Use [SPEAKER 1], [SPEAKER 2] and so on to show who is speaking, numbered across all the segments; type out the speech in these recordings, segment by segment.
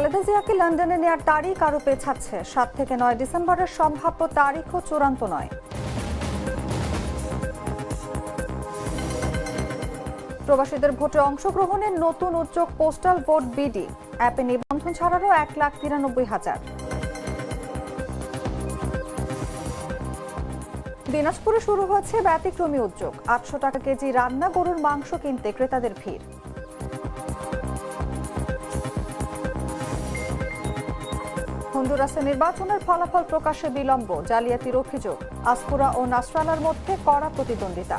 [SPEAKER 1] খালেদা জিয়াকে লন্ডনে নেওয়ার তারিখ আরও পেছাচ্ছে। সাত থেকে নয় ডিসেম্বরের সম্ভাব্য তারিখও চূড়ান্ত নয়। প্রবাসীদের ভোটে অংশগ্রহণের নতুন উদ্যোগ পোস্টাল ভোট বিডি। অ্যাপে নিবন্ধন ছাড়ারও এক লাখ তিরানব্বই হাজার। দিনাজপুরে শুরু হয়েছে ব্যতিক্রমী উদ্যোগ। আটশো টাকা কেজি রান্না গরুর মাংস কিনতে ক্রেতাদের ভিড়। হন্ডুরাসে নির্বাচনের ফলাফল প্রকাশে বিলম্ব, জালিয়াতির অভিযোগ আসপুরা ও নাসরানার মধ্যে কড়া প্রতিদ্বন্দ্বিতা।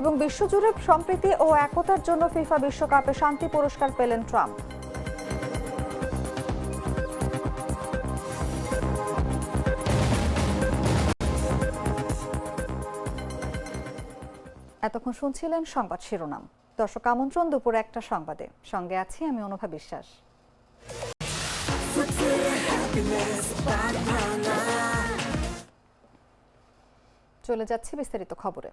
[SPEAKER 1] এবং বিশ্বজুড়ে সম্প্রীতি ও একতার জন্য ফিফা বিশ্বকাপে শান্তি পুরস্কার পেলেন ট্রাম্প। এতক্ষণ শুনছিলেন সংবাদ শিরোনাম। দর্শক আমন্ত্রণ দুপুর একটা সংবাদে। সঙ্গে আছি আমি অনুভা বিশ্বাস। চলে যাচ্ছে বিস্তারিত খবরে।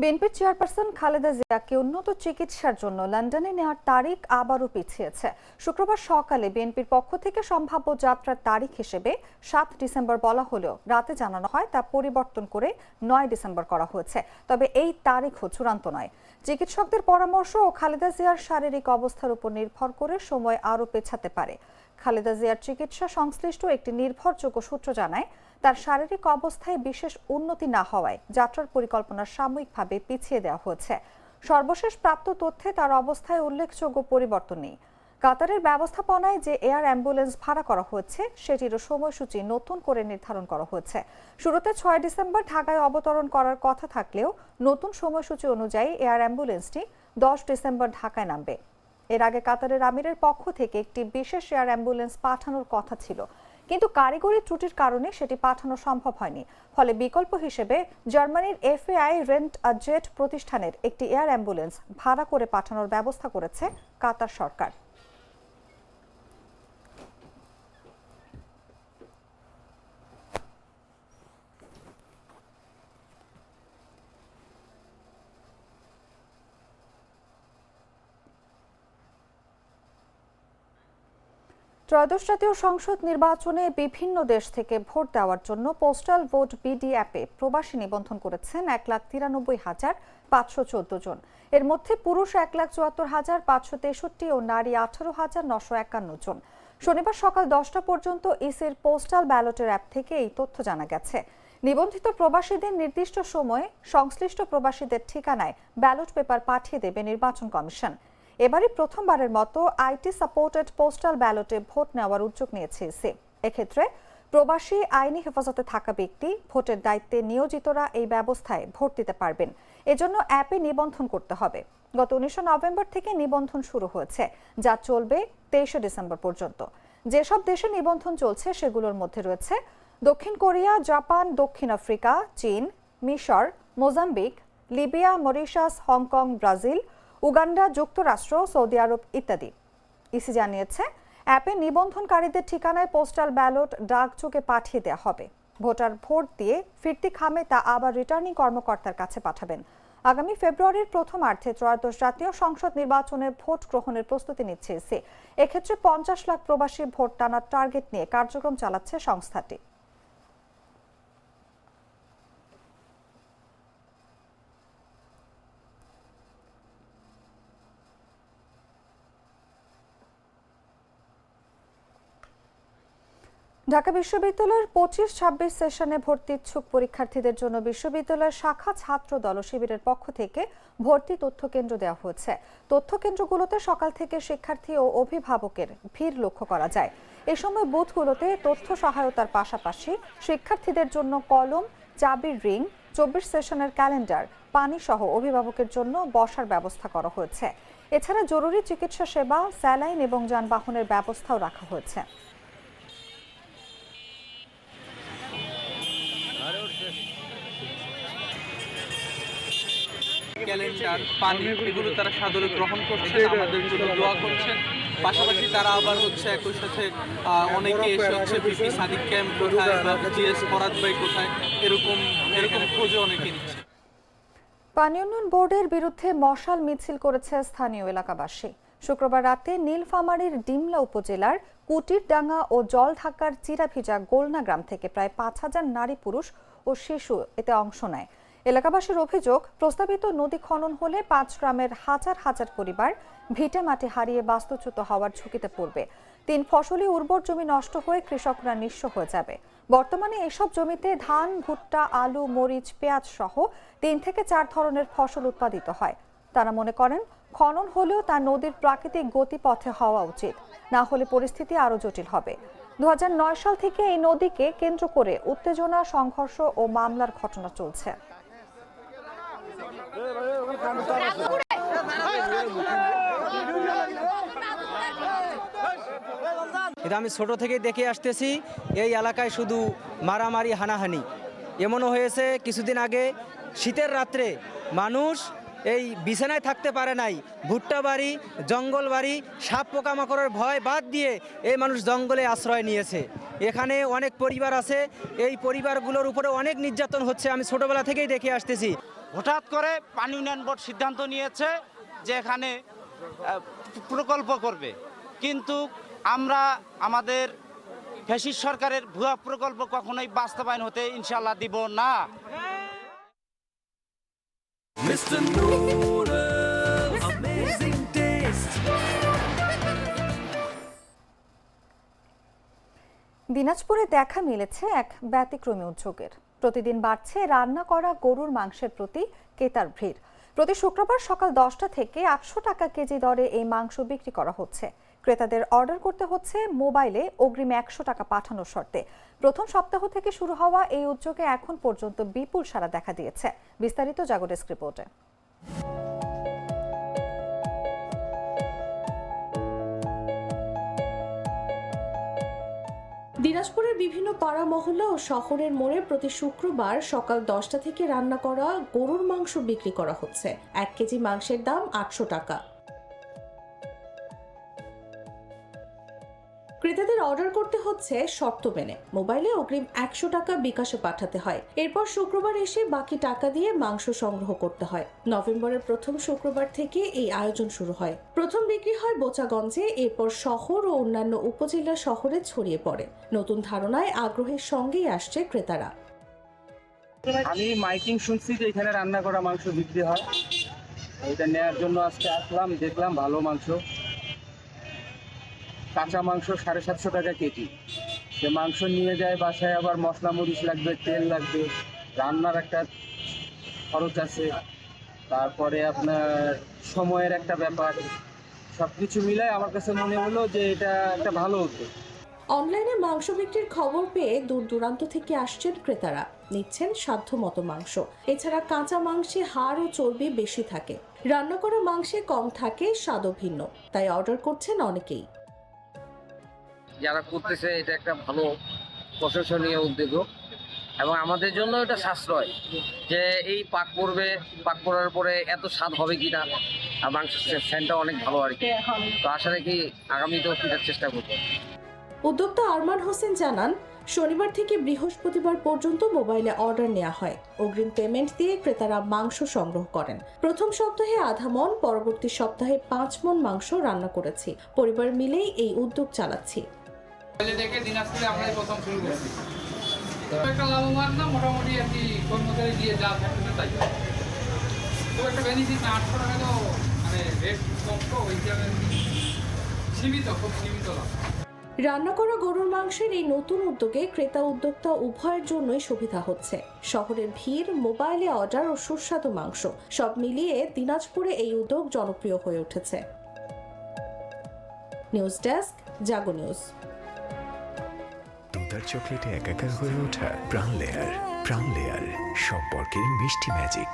[SPEAKER 1] বিএনপির চেয়ারপারসন খালেদা জিয়াকে উন্নত চিকিৎসার জন্য লন্ডনে নেওয়ার তারিখ আবারও পিছিয়েছে। শুক্রবার সকালে বিএনপির পক্ষ থেকে সম্ভাব্য যাত্রার তারিখ হিসেবে সাত ডিসেম্বর বলা হলেও রাতে জানানো হয় তা পরিবর্তন করে নয় ডিসেম্বর করা হয়েছে। তবে এই তারিখও চূড়ান্ত নয়। চিকিৎসকদের পরামর্শ ও খালেদা জিয়ার শারীরিক অবস্থার উপর নির্ভর করে সময় আরও পেছাতে পারে। খালেদা জিয়ার চিকিৎসা সংশ্লিষ্ট একটি নির্ভরযোগ্য সূত্র জানায় তার শারীরিক অবস্থায় বিশেষ উন্নতি না হওয়ায় যাত্রার পরিকল্পনা সাময়িকভাবে পিছিয়ে দেওয়া হয়েছে। সর্বশেষ প্রাপ্ত তথ্যে তার অবস্থায় উল্লেখযোগ্য পরিবর্তন নেই। কাতারের ব্যবস্থাপনায় যে এয়ার অ্যাম্বুলেন্স ভাড়া করা হয়েছে, সেটিরও সময়সূচি নতুন করে নির্ধারণ করা হয়েছে। শুরুতে ছয় ডিসেম্বর ঢাকায় অবতরণ করার কথা থাকলেও নতুন সময়সূচি অনুযায়ী এয়ার অ্যাম্বুলেন্সটি দশ ডিসেম্বর ঢাকায় নামবে। এর আগে কাতারের আমিরের পক্ষ থেকে একটি বিশেষ এয়ার অ্যাম্বুলেন্স পাঠানোর কথা ছিল। কিন্তু কারিগরি ত্রুটির কারণে সেটি পাঠানো সম্ভব হয়নি। ফলে বিকল্প হিসেবে জার্মানির এফএআই রেন্ট আ জেট প্রতিষ্ঠানের একটি এয়ার অ্যাম্বুলেন্স ভাড়া করে পাঠানোর ব্যবস্থা করেছে কাতার সরকার। ত্রয়োদশ জাতীয় সংসদ নির্বাচনে বিভিন্ন দেশ থেকে ভোট দেওয়ার জন্য পোস্টাল ভোট বিডি অ্যাপে প্রবাসী নিবন্ধন করেছেন এক লাখ তিরানব্বই হাজার পাঁচশো চোদ্দ জন। এর মধ্যে পুরুষ এক লাখ চুয়াত্তর হাজার পাঁচশো তেষট্টি ও নারী আঠারো হাজার নশো একান্ন জন। শনিবার সকাল দশটা পর্যন্ত ইসির পোস্টাল ব্যালটের অ্যাপ থেকে এই তথ্য জানা গেছে। নিবন্ধিত প্রবাসীদের নির্দিষ্ট সময়ে সংশ্লিষ্ট প্রবাসীদের ঠিকানায় ব্যালট পেপার পাঠিয়ে দেবে নির্বাচন কমিশন। এবারই প্রথমবারের মতো আইটি সাপোর্টেড পোস্টাল ব্যালটে ভোট নেওয়ার উদ্যোগ নিয়েছে ইসি এক্ষেত্রে প্রবাসী আইনি হেফাজতে থাকা ব্যক্তি ভোটের দায়িত্বে নিয়োজিতরা এই ব্যবস্থায় ভোট দিতে পারবেন। এজন্য অ্যাপে নিবন্ধন করতে হবে। গত উনিশে নভেম্বর থেকে নিবন্ধন শুরু হয়েছে, যা চলবে তেইশে ডিসেম্বর পর্যন্ত। যেসব দেশে নিবন্ধন চলছে, সেগুলোর মধ্যে রয়েছে দক্ষিণ কোরিয়া, জাপান, দক্ষিণ আফ্রিকা, চীন, মিশর, Mozambique, Libya, Mauritius, Hong Kong, Brazil Uganda, যুক্তরাষ্ট্র, সৌদি আরব ইত্যাদি। ইসি জানিয়েছে, অ্যাপে নিবন্ধনকারীদের ঠিকানায় পোস্টাল ব্যালট ডাকযোগে পাঠিয়ে দেওয়া হবে। ভোটার ভোট দিয়ে ফিরতি খামে তা আবার রিটার্নিং কর্মকর্তার কাছে পাঠাবেন। আগামী ফেব্রুয়ারির প্রথমার্ধে ত্রয়োদশ জাতীয় সংসদ নির্বাচনে ভোট গ্রহণের প্রস্তুতি নিচ্ছে ইসি। এক্ষেত্রে পঞ্চাশ লাখ প্রবাসী ভোট টানার টার্গেট নিয়ে কার্যক্রম চালাচ্ছে সংস্থাটি। ঢাকা বিশ্ববিদ্যালয়ের পঁচিশ ছাব্বিশ সেশনে ভর্তি ইচ্ছুক পরীক্ষার্থীদের জন্য বিশ্ববিদ্যালয়ের শাখা ছাত্র দল শিবিরের পক্ষ থেকে ভর্তি তথ্য কেন্দ্র দেওয়া হয়েছে। তথ্য কেন্দ্রগুলোতে সকাল থেকে শিক্ষার্থী ও অভিভাবকের ভিড় লক্ষ্য করা যায়। এ সময় বুথগুলোতে তথ্য সহায়তার পাশাপাশি শিক্ষার্থীদের জন্য কলম, চাবির রিং, চব্বিশ সেশনের ক্যালেন্ডার, পানি সহ অভিভাবকের জন্য বসার ব্যবস্থা করা হয়েছে। এছাড়া জরুরি চিকিৎসা সেবা, স্যালাইন এবং যানবাহনের ব্যবস্থাও রাখা হয়েছে।
[SPEAKER 2] ক্যালেন্ডার, পানি, এগুলো তারা সাদরে গ্রহণ আমাদের জন্য দোয়া করছেন। পাশাপাশি তারা আবার হচ্ছে একই সাথে অনেকে এসে হচ্ছে সাদিক ক্যাম্প কোথায় বা জিএস ভাই কোথায়, এরকম এরকম খোঁজে অনেকে নিচ্ছে।
[SPEAKER 1] পানি উন্নয়ন বোর্ডের বিরুদ্ধে মশাল মিছিল করেছে স্থানীয় এলাকাবাসী। শুক্রবার রাতে নীলফামারীর ডিমলা উপজেলার কুটিরডাঙ্গা ও জলঢাকার চিরাভিজা গোলনা গ্রাম থেকে প্রায় পাঁচ হাজার নারী পুরুষ ও শিশু এতে অংশ নেয়। এলাকাবাসীর অভিযোগ, প্রস্তাবিত নদী খনন হলে পাঁচ গ্রামের হাজার হাজার পরিবার ভিটে মাটি হারিয়ে বাস্তুচ্যুত হওয়ার ঝুঁকিতে পড়বে। তিন ফসলি উর্বর জমি নষ্ট হয়ে কৃষকরা নিঃস্ব হয়ে যাবে। বর্তমানে এসব জমিতে ধান, ভুট্টা, আলু, মরিচ, পেঁয়াজ সহ তিন থেকে চার ধরনের ফসল উৎপাদিত হয়। তারা মনে করেন, খনন হলেও তা নদীর প্রাকৃতিক গতিপথে হওয়া উচিত। না হলে পরিস্থিতি আরও জটিল হবে। দু হাজার নয় সাল থেকে এই নদীকে কেন্দ্র করে উত্তেজনা, সংঘর্ষ ও মামলার ঘটনা চলছে।
[SPEAKER 3] এটা আমি ছোট থেকেই দেখে আসতেছি, এই এলাকায় শুধু মারামারি, হানাহানি। এমনও হয়েছে, কিছুদিন আগে শীতের রাত্রে মানুষ এই বিছানায় থাকতে পারে নাই। ভুট্টা বাড়ি, জঙ্গল বাড়ি, সাপ পোকামাকড়ের ভয় বাদ দিয়ে এই মানুষ জঙ্গলে আশ্রয় নিয়েছে। এখানে অনেক পরিবার আছে। এই পরিবারগুলোর উপরে অনেক নির্যাতন হচ্ছে। আমি ছোটবেলা থেকেই দেখে আসতেছি।
[SPEAKER 4] হঠাৎ করে পানি উন্নয়ন বোর্ড সিদ্ধান্ত নিয়েছে যে এখানে প্রকল্প করবে। কিন্তু আমরা আমাদের ফেসিস সরকারের ভুয়া প্রকল্প কখনোই বাস্তবায়ন হতে ইনশাল্লাহ দিব না।
[SPEAKER 5] Mr. Noodles, amazing taste.
[SPEAKER 1] দিনাজপুরে দেখা মিলেছে এক ব্যতিক্রমী উদ্যোগের প্রতিদিন বাড়ছে রান্না করা গরুর মাংসের প্রতি ক্রেতার ভিড় প্রতি শুক্রবার সকাল দশটা থেকে আটশো টাকা কেজি দরে এই মাংস বিক্রি করা হচ্ছে ক্রেতাদের অর্ডার করতে হচ্ছে মোবাইলে অগ্রিম একশো টাকা পাঠানোর শর্তে। প্রথম সপ্তাহ থেকে শুরু হওয়া এই উদ্যোগে এখন পর্যন্ত বিপুল সাড়া দেখা দিয়েছে। বিস্তারিত জাগো ডেস্ক রিপোর্টে।
[SPEAKER 6] দিনাজপুরের বিভিন্ন পাড়া মহল্লা ও শহরের মোড়ে প্রতি শুক্রবার সকাল দশটা থেকে রান্না করা গরুর মাংস বিক্রি করা হচ্ছে। এক কেজি মাংসের দাম আটশো টাকা। অর্ডার করতে হচ্ছে শর্ত মেনে মোবাইলে অগ্রিম একশো টাকা বিকাশে পাঠাতে হয়। এরপর শুক্রবার এসে বাকি টাকা দিয়ে মাংস সংগ্রহ করতে হয়। নভেম্বরের প্রথম শুক্রবার থেকে এই আয়োজন শুরু হয়। প্রথম বিক্রি হয় বোচাগঞ্জে, এরপর শহর ও অন্যান্য উপজেলা শহরে ছড়িয়ে পড়ে। নতুন ধারণায় আগ্রহের সঙ্গেই আসছে ক্রেতারা।
[SPEAKER 7] আমি মাইকিং শুনছি যে এখানে রান্না করা মাংস বিক্রি হয়। এটা নেয়ার জন্য আজকে আসলাম, দেখলাম ভালো মাংস। কাঁচা মাংস সাড়ে সাতশো টাকা কেজি। সে মাংস নিয়ে যায় বাসায়, আবার মশলা মরিচ লাগবে, তেল লাগবে, রান্নার একটা খরচ আছে। তারপরে আপনার সময়ের একটা ব্যাপার। সব কিছু মিলায় আমার কাছে মনে হলো যে এটা একটা ভালো উদ্যোগ।
[SPEAKER 6] অনলাইনে মাংস বিক্রির খবর পেয়ে দূর দূরান্ত থেকে আসছেন ক্রেতারা। নিচ্ছেন সাধ্যমতো মাংস। এছাড়া কাঁচা মাংসে হাড় ও চর্বি বেশি থাকে। রান্না করা মাংসে কম থাকে, স্বাদও ভিন্ন। তাই অর্ডার করছেন অনেকেই।
[SPEAKER 8] যারা করতেছে, এটা একটা ভালো প্রশংসনীয় উদ্যোগ। এবং আমাদের জন্য এটা সাশ্রয় যে এই পাক করবে পাক করার পরে এত স্বাদ হবে কি না সেন্টটা অনেক ভালো আর কি। তো আশা রাখি আগামীতেও ফেরার চেষ্টা করব।
[SPEAKER 6] উদ্যোক্তা আরমান হোসেন জানান, শনিবার থেকে বৃহস্পতিবার পর্যন্ত মোবাইলে অর্ডার নেওয়া হয়। অগ্রিম পেমেন্ট দিয়ে ক্রেতারা মাংস সংগ্রহ করেন। প্রথম সপ্তাহে আধা মন, পরবর্তী সপ্তাহে পাঁচ মন মাংস রান্না করেছি। পরিবার মিলেই এই উদ্যোগ চালাচ্ছি।
[SPEAKER 9] মানে
[SPEAKER 6] রান্না করা গরুর মাংসের এই নতুন উদ্যোগে ক্রেতা উদ্যোক্তা উভয়ের জন্যই সুবিধা হচ্ছে। শহরের ভিড়, মোবাইলে অর্ডার ও সুস্বাদু মাংস, সব মিলিয়ে দিনাজপুরে এই উদ্যোগ জনপ্রিয় হয়ে উঠেছে। News desk, Jago news.
[SPEAKER 10] তোতার চকলেটে একাকার হয়ে ওঠা প্রাণ লেয়ার প্রাণ লেয়ার সম্পর্কের মিষ্টি ম্যাজিক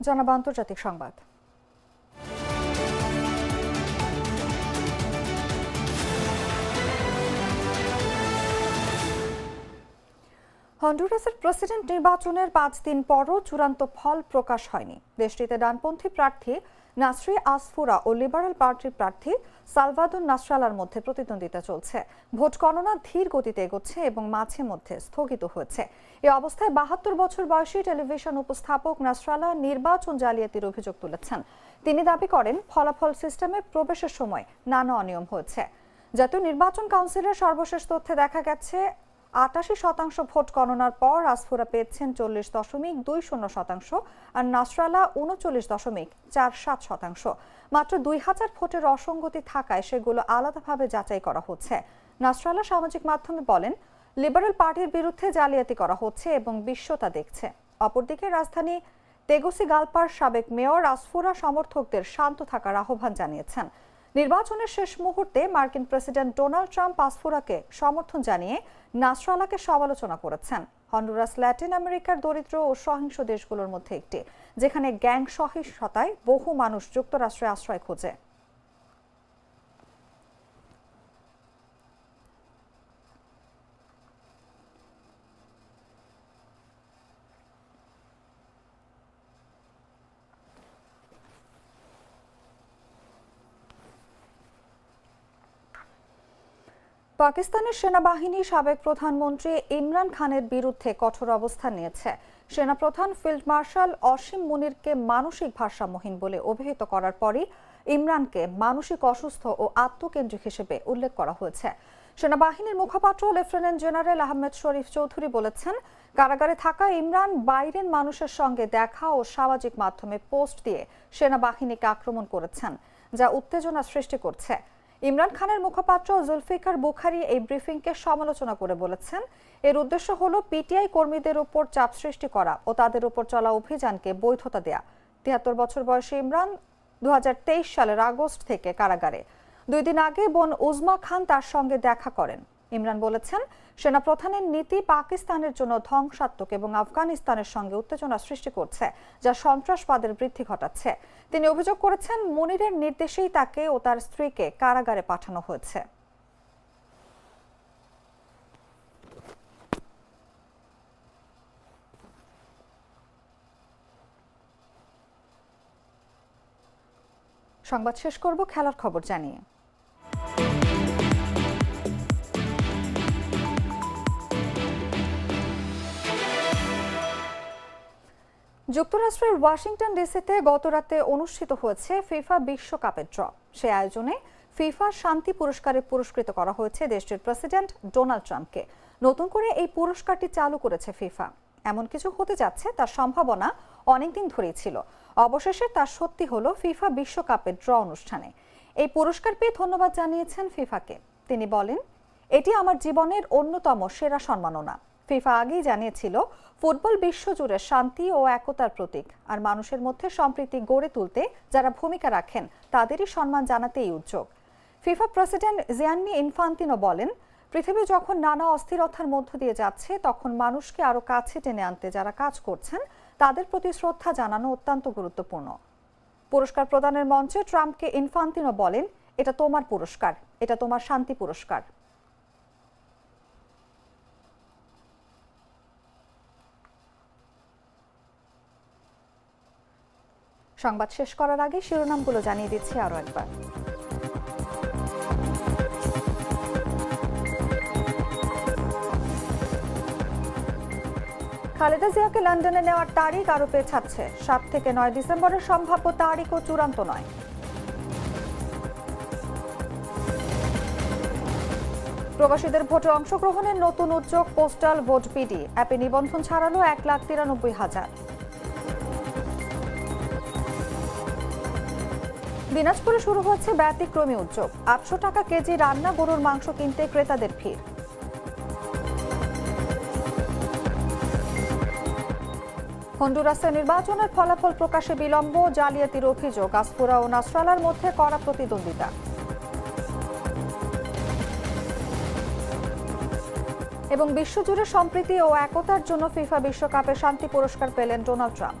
[SPEAKER 1] জানাব আন্তর্জাতিক সংবাদ। হন্ডুরাসের প্রেসিডেন্ট নির্বাচনের পাঁচ দিন পরও চূড়ান্ত ফল প্রকাশ হয়নি। দেশটিতে ডানপন্থী প্রার্থী নাসরি আসফুরা ও লিবারেল পার্টির প্রার্থী সালভাদুর নাসরালার মধ্যে প্রতিদ্বন্দ্বিতা চলছে। ভোট গণনা ধীর গতিতে এগোচ্ছে এবং মাঝে মধ্যে স্থগিত হয়েছে। এ অবস্থায় বাহাত্তর বছর বয়সী টেলিভিশন উপস্থাপক নাসরালা নির্বাচন জালিয়াতির অভিযোগ তুলেছেন। তিনি দাবি করেন, ফলাফল সিস্টেমে প্রবেশের সময় নানা অনিয়ম হয়েছে। জাতীয় নির্বাচন কাউন্সিলের সর্বশেষ তথ্যে দেখা গেছে আটাশি শতাংশ ভোট গণনার পর আসফুরা পেয়েছেন চল্লিশ দশমিক দুই শূন্য শতাংশ আর নাসরালা উনচল্লিশ দশমিক চার সাত শতাংশ। মাত্র দুই হাজার ভোটের অসঙ্গতি থাকায় সেগুলো আলাদাভাবে যাচাই করা হচ্ছে। নাসরালা সামাজিক মাধ্যমে বলেন, লিবারেল পার্টির বিরুদ্ধে জালিয়াতি করা হচ্ছে এবং বিশ্ব তা দেখছে। অপরদিকে রাজধানী তেগুসি গালপার সাবেক মেয়র আসফুরা সমর্থকদের শান্ত থাকার আহ্বান জানিয়েছেন। নির্বাচনের শেষ মুহূর্তে মার্কিন প্রেসিডেন্ট ডোনাল্ড ট্রাম্প আসফুরাকে সমর্থন জানিয়ে নাসরালাকে সমালোচনা করেছেন। হন্ডুরাস ল্যাটিন আমেরিকার দরিদ্র ও সহিংস দেশগুলোর মধ্যে একটি, যেখানে গ্যাং সহিংসতায় বহু মানুষ যুক্তরাষ্ট্রে আশ্রয় খোঁজে। পাকিস্তানের সেনাবাহিনী সাবেক প্রধানমন্ত্রী ইমরান খানের বিরুদ্ধে কঠোর অবস্থান নিয়েছে। সেনাপ্রধান ফিল্ড মার্শাল অসীম মুনিরকে মানসিক ভারসাম্যহীন বলে অভিহিত করার পরই ইমরানকে মানসিক অসুস্থ ও আত্মকেন্দ্রিক হিসেবে উল্লেখ করা হয়েছে। সেনাবাহিনীর মুখপাত্র লেফটেন্যান্ট জেনারেল আহমেদ শরীফ চৌধুরী বলেছেন, কারাগারে থাকা ইমরান বাইরের মানুষের সঙ্গে দেখা ও সামাজিক মাধ্যমে পোস্ট দিয়ে সেনাবাহিনীকে আক্রমণ করেছেন, যা উত্তেজনা সৃষ্টি করছে। ইমরান খানের মুখপাত্র জুলফিকার বুখারি এই ব্রিফিংকে সমালোচনা করে বলেছেন, এর উদ্দেশ্য হল পিটিআই কর্মীদের উপর চাপ সৃষ্টি করা ও তাদের উপর চলা অভিযানকে বৈধতা দেয়া। তিয়াত্তর বছর বয়সী ইমরান দু হাজার তেইশ সালের আগস্ট থেকে কারাগারে। দুই দিন আগে বোন উজমা খান তার সঙ্গে দেখা করেন। ইমরান বলেছেন, সেনাপ্রধানের নীতি পাকিস্তানের জন্য ধ্বংসাত্মক এবং আফগানিস্তানের সঙ্গে উত্তেজনা সৃষ্টি করছে, যা সন্ত্রাসবাদের বৃদ্ধি ঘটাচ্ছে। তিনি অভিযোগ করেছেন, মনিরের নির্দেশেই তাকে ও তার স্ত্রীকে কারাগারে পাঠানো হয়েছে। সংবাদ শেষ করব, খেলার খবর জানিয়ে। যুক্তরাষ্ট্রের ওয়াশিংটন ডিসিতে গতরাতে অনুষ্ঠিত হয়েছে ফিফা বিশ্বকাপের ড্র। সে আয়োজনে ফিফা শান্তি পুরস্কারে পুরস্কৃত করা হয়েছে দেশটির প্রেসিডেন্ট ডোনাল্ড ট্রাম্পকে। নতুন করে এই পুরস্কারটি চালু করেছে ফিফা। এমন কিছু হতে যাচ্ছে তার সম্ভাবনা অনেকদিন ধরেই ছিল। অবশেষে তার সত্যি হলো ফিফা বিশ্বকাপের ড্র অনুষ্ঠানে। এই পুরস্কার পেয়ে ধন্যবাদ জানিয়েছেন ফিফাকে। তিনি বলেন, এটি আমার জীবনের অন্যতম সেরা সম্মাননা। ফিফা আগেই জানিয়েছিল, ফুটবল বিশ্বজুড়ে শান্তি ও একতার প্রতীক। আর মানুষের মধ্যে সম্প্রীতি গড়ে তুলতে যারা ভূমিকা রাখেন, তাদেরই সম্মান জানাতে এই উদ্যোগ। ফিফা প্রেসিডেন্ট জিয়ান্নি ইনফান্তিনো বলেন, পৃথিবী যখন নানা অস্থিরতার মধ্য দিয়ে যাচ্ছে, তখন মানুষকে আরও কাছে টেনে আনতে যারা কাজ করছেন, তাদের প্রতি শ্রদ্ধা জানানো অত্যন্ত গুরুত্বপূর্ণ। পুরস্কার প্রদানের মঞ্চে ট্রাম্পকে ইনফান্তিনো বলেন, এটা তোমার পুরস্কার, এটা তোমার শান্তি পুরস্কার। সংবাদ শেষ করার আগে শিরোনামগুলো জানিয়ে দিচ্ছি আরও একবার। খালেদা জিয়াকে লন্ডনে নেওয়ার তারিখ আরও পেছাচ্ছে। সাত থেকে নয় ডিসেম্বরের সম্ভাব্য তারিখও চূড়ান্ত নয়। প্রবাসীদের ভোটে অংশগ্রহণের নতুন উদ্যোগ, পোস্টাল ভোট পিডি। অ্যাপে নিবন্ধন ছাড়ালো এক লাখ তিরানব্বই হাজার। দিনাজপুরে শুরু হচ্ছে ব্যতিক্রমী উদ্যোগ। আটশো টাকা কেজি রান্না গরুর মাংস কিনতে ক্রেতাদের ভিড়। হন্ডুরাসে নির্বাচনের ফলাফল প্রকাশে বিলম্ব, জালিয়াতির অভিযোগ আসপুরা ও নাসরালার মধ্যে কড়া প্রতিদ্বন্দ্বিতা। এবং বিশ্বজুড়ে সম্প্রীতি ও একতার জন্য ফিফা বিশ্বকাপে শান্তি পুরস্কার পেলেন ডোনাল্ড ট্রাম্প।